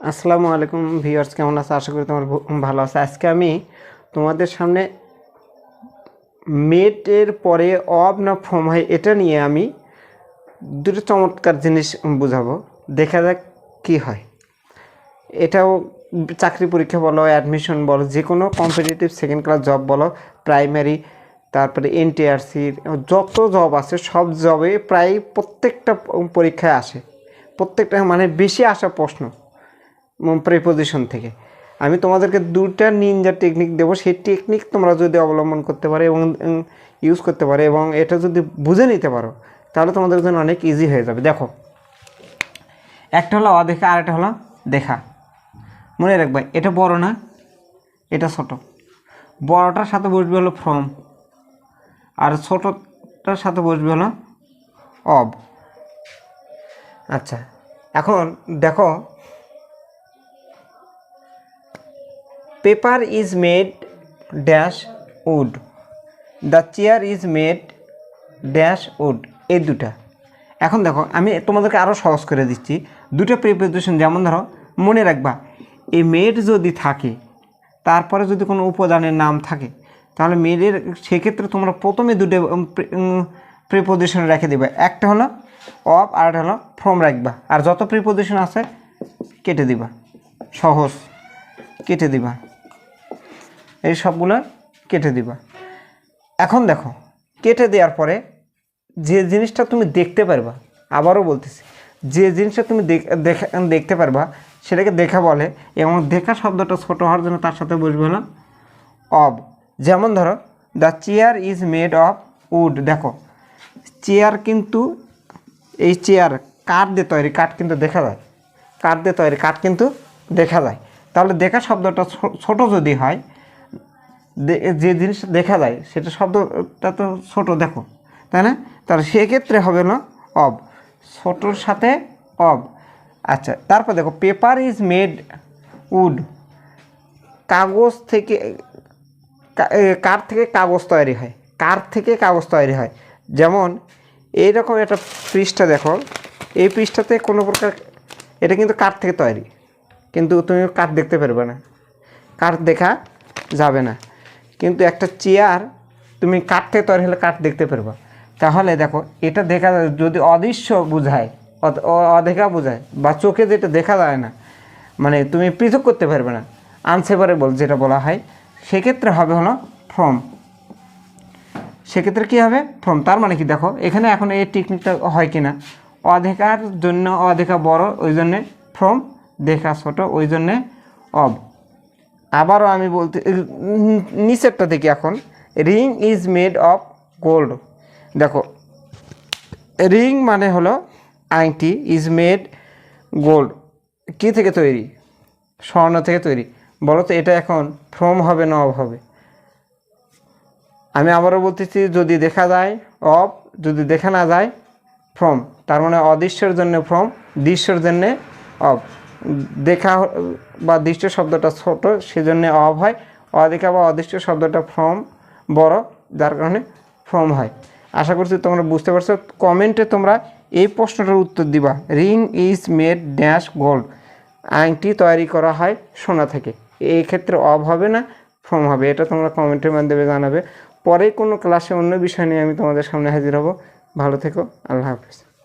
আসসালামু আলাইকুম ভিউয়ার্স, কেমন আছে? আশা করি তোমার ভালো আছে। আজকে আমি তোমাদের সামনে মেটের পরে অব না ফর্ম হয় এটা নিয়ে আমি দুটো চমৎকার জিনিস বুঝাবো। দেখা যাক কি হয়। এটাও চাকরি পরীক্ষা বলো অ্যাডমিশন বলো যে কোনো কম্পিটিটিভ সেকেন্ড ক্লাস জব বলো প্রাইমারি তারপরে এনটিআরসির যত জব আছে, সব জবে প্রায় প্রত্যেকটা পরীক্ষায় আসে। প্রত্যেকটা মানে বেশি আসা প্রশ্ন। প্রিপোজিশন থেকে। আমি তোমাদেরকে দুটা নিনজা টেকনিক দেবো। সেই টেকনিক তোমরা যদি অবলম্বন করতে পারো এবং ইউজ করতে পারো এবং এটা যদি বুঝে নিতে পারো, তাহলে তোমাদের জন্য অনেক ইজি হয়ে যাবে। দেখো, একটা হলো অদেখা আর একটা হলো দেখা। মনে রাখবে, এটা বড় না, এটা ছোট। বড়টার সাথে বসবে হলো ফ্রম আর ছোটটার সাথে বসবে হলো অব আচ্ছা এখন দেখো paper is made dash wood the chair is made dash wood এই দুটা। এখন দেখো, আমি তোমাদেরকে আরও সহজ করে দিচ্ছি। দুটো প্রিপোজিশন যেমন ধরো, মনে রাখবা, এই মেড যদি থাকে, তারপরে যদি কোনো উপাদানের নাম থাকে, তাহলে মেয়েদের সেক্ষেত্রে তোমরা প্রথমে দুটো প্রিপোজিশন রেখে দেবে। একটা হলো অফ আর একটা হলো ফ্রম রাখবা। আর যত প্রিপোজিশন আছে, কেটে দিবা। সহজ। কেটে দিবা। এই সবগুলো কেটে দিবা। এখন দেখো, কেটে দেওয়ার পরে যে জিনিসটা তুমি দেখতে পারবা, আবারও বলতেছি, যে জিনিসটা তুমি দেখ- দেখা, দেখতে পারবা, সেটাকে দেখা বলে, এবং দেখা শব্দটা ছোট হওয়ার জন্য তার সাথে বসবে হলো অব। যেমন ধরো, the chair is made of wood. দেখো, চেয়ার কিন্তু, এই চেয়ার কাঠ দিয়ে তৈরি, কাঠ কিন্তু দেখা যায়, কাঠ দিয়ে তৈরি, কাঠ কিন্তু দেখা যায়। তাহলে দেখা শব্দটা ছোট যদি হয় যে জিনিসটা দেখা যায় সেটা শব্দটা তো ছোট দেখো তাই না? তাহলে সেক্ষেত্রে হবে না অব। ছোটোর সাথে অব। আচ্ছা তারপর দেখো পেপার ইজ মেড উড কাগজ থেকে কা- এ, কাঠ থেকে কাগজ তৈরি হয়? কাঠ থেকে কাগজ তৈরি হয়? যেমন এইরকম একটা পৃষ্ঠা দেখো এই পৃষ্ঠাতে কোনো প্রকার এটা কিন্তু কাঠ থেকে তৈরি? কিন্তু তুমি কাঠ দেখতে পারবে না। কাঠ দেখা যাবে না। কিন্তু একটা চেয়ার তুমি থেকে তৈরি হলে কাঠ দেখতে পারবা। তাহলে দেখো, এটা দেখা যায় যদি অদৃশ্য বোঝায় অদেখা বোঝায় বা চোখে যেটা দেখা যায় না মানে তুমি পৃথক করতে পারবে না। আনসেপারেবল যেটা বলা হয়। সেক্ষেত্রে হবে হলো ফর্ম সেক্ষেত্রে কী হবে? ফর্ম তার মানে কি দেখো, এখানে এখন এই টেকনিকটা হয় কি না অধেকার জন্য অধেকা বড়, ওই জন্যে ফ্রম দেখা ছোট, ওই জন্যে অব আবারও আমি বলতে নিচেরটা দেখি এখন। Ring is made of gold দেখো রিং মানে হলো আংটি ইজ মেড গোল্ড কী থেকে তৈরি? স্বর্ণ থেকে তৈরি। বলো তো এটা এখন ফ্রম হবে না অব হবে। আমি আবারও বলতেছি, যদি দেখা যায় অফ যদি দেখা না যায় ফ্রম তার মানে অদৃশ্যের জন্য ফ্রম দৃশ্যের জন্যে অফ দেখা বা দৃশ্য শব্দটা ছোট, সেজন্য অফ হয়। অদেখা বা অদৃষ্ট শব্দটা ফ্রম, বড়, যার কারণে ফ্রম হয়। আশা করছি তোমরা বুঝতে পারছ। কমেন্টে তোমরা এই প্রশ্নটার উত্তর দিবা। Ring is made dash gold. আংটি তৈরি করা হয় সোনা থেকে। এই ক্ষেত্রে অফ হবে না, ফর্ম হবে। এটা তোমরা কমেন্টের মাধ্যমে জানাবে। পরে কোনো ক্লাসে অন্য বিষয় নিয়ে আমি তোমাদের সামনে হাজির হব। ভালো থেকো। আল্লাহ হাফিজ।